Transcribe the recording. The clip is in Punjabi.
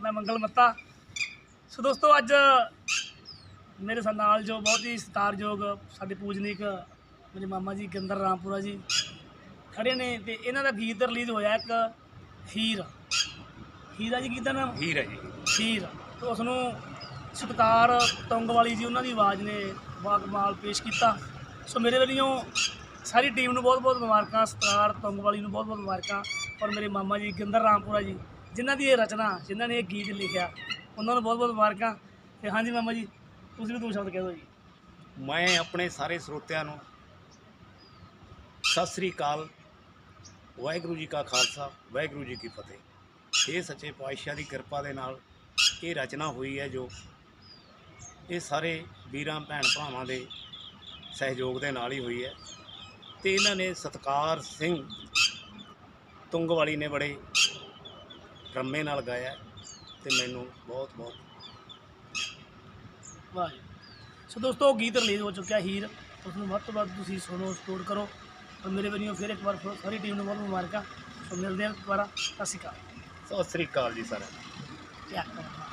ਮੈਂ ਮੰਗਲ ਮੱਤਾ। ਸੋ ਦੋਸਤੋ ਅੱਜ ਮੇਰੇ ਨਾਲ ਜੋ ਬਹੁਤ ਹੀ ਸਤਿਕਾਰਯੋਗ ਸਾਡੇ ਪੂਜਨੀਕ ਮੇਰੇ ਮਾਮਾ ਜੀ ਗਿੰਦਰ ਰਾਮਪੁਰਾ ਜੀ ਖੜੇ ਨੇ ਤੇ ਇਹਨਾਂ ਦਾ ਗੀਤ ਰਿਲੀਜ਼ ਹੋਇਆ ਇੱਕ ਹੀਰ। ਹੀਰਾ ਜੀ ਗੀਤ ਦਾ ਨਾਮ? ਹੀਰ ਹੈ ਜੀ। ਹੀਰ। ਤੇ ਉਸ ਨੂੰ ਸਤਕਾਰ ਤੁੰਗ ਵਾਲੀ ਜੀ ਉਹਨਾਂ ਦੀ ਆਵਾਜ਼ ਨੇ ਬਾ ਕਮਾਲ ਪੇਸ਼ ਕੀਤਾ। ਸੋ ਮੇਰੇ ਵੱਲੋਂ ਸਾਰੀ ਟੀਮ ਨੂੰ ਬਹੁਤ ਬਹੁਤ ਮੁਬਾਰਕਾਂ ਸਤਕਾਰ ਤੁੰਗ ਵਾਲੀ ਨੂੰ ਬਹੁਤ ਬਹੁਤ ਮੁਬਾਰਕਾਂ। ਔਰ ਮੇਰੇ ਮਾਮਾ ਜੀ ਗਿੰਦਰ ਰਾਮਪੁਰਾ ਜੀ ਜਿਨ੍ਹਾਂ ਦੀ ਇਹ ਰਚਨਾ, ਜਿਨ੍ਹਾਂ ਨੇ ਇਹ ਗੀਤ ਲਿਖਿਆ, ਉਹਨਾਂ ਨੂੰ ਬਹੁਤ ਬਹੁਤ ਮੁਬਾਰਕਾਂ। ਤੇ ਹਾਂਜੀ ਮਾਮਾ ਜੀ, ਤੁਸੀਂ ਵੀ ਦੋ ਸ਼ਬਦ ਕਹਿ ਦਿਓ ਜੀ। ਮੈਂ ਆਪਣੇ ਸਾਰੇ ਸਰੋਤਿਆਂ ਨੂੰ ਸਤਿ ਸ੍ਰੀ ਅਕਾਲ, ਵਾਹਿਗੁਰੂ ਜੀ ਕਾ ਖਾਲਸਾ, ਵਾਹਿਗੁਰੂ ਜੀ ਕੀ ਫਤਿਹ। ਇਹ ਸੱਚੇ ਪਾਤਸ਼ਾਹ ਦੀ ਕਿਰਪਾ ਦੇ ਨਾਲ ਇਹ ਰਚਨਾ ਹੋਈ ਹੈ ਜੋ ਇਹ ਸਾਰੇ ਵੀਰਾਂ, ਭੈਣ ਭਰਾਵਾਂ ਦੇ ਸਹਿਯੋਗ ਦੇ ਨਾਲ ਹੀ ਹੋਈ ਹੈ। ਤੇ ਇਹਨਾਂ ਨੇ ਸਤਕਾਰ ਸਿੰਘ ਤੁੰਗਵਾਲੀ ਨੇ ਬੜੇ ਰੰਮੇ ਨਾਲ ਗਾਇਆ ਤੇ ਮੈਨੂੰ ਬਹੁਤ ਬਹੁਤ ਵਾਹ ਜੀ। ਸੋ ਦੋਸਤੋ ਗੀਤ ਰਿਲੀਜ਼ ਹੋ ਚੁੱਕਿਆ ਹੀਰ। ਉਸ ਨੂੰ ਵੱਧ ਤੋਂ ਵੱਧ ਤੁਸੀਂ ਸੁਣੋ ਸਪੋਰਟ ਕਰੋ। ਔਰ ਮੇਰੇ ਵੱਲੋਂ ਫਿਰ ਇੱਕ ਵਾਰ ਸਾਰੀ ਟੀਮ ਨੂੰ ਬਹੁਤ ਮੁਬਾਰਕਾਂ। ਸੋ ਮਿਲਦੇ ਹਾਂ ਦੁਬਾਰਾ। ਸਤਿ ਸ਼੍ਰੀ ਅਕਾਲ। ਸਤਿ ਸ੍ਰੀ ਅਕਾਲ ਜੀ ਸਾਰਿਆਂ ਨੂੰ। ਕਰਨਾ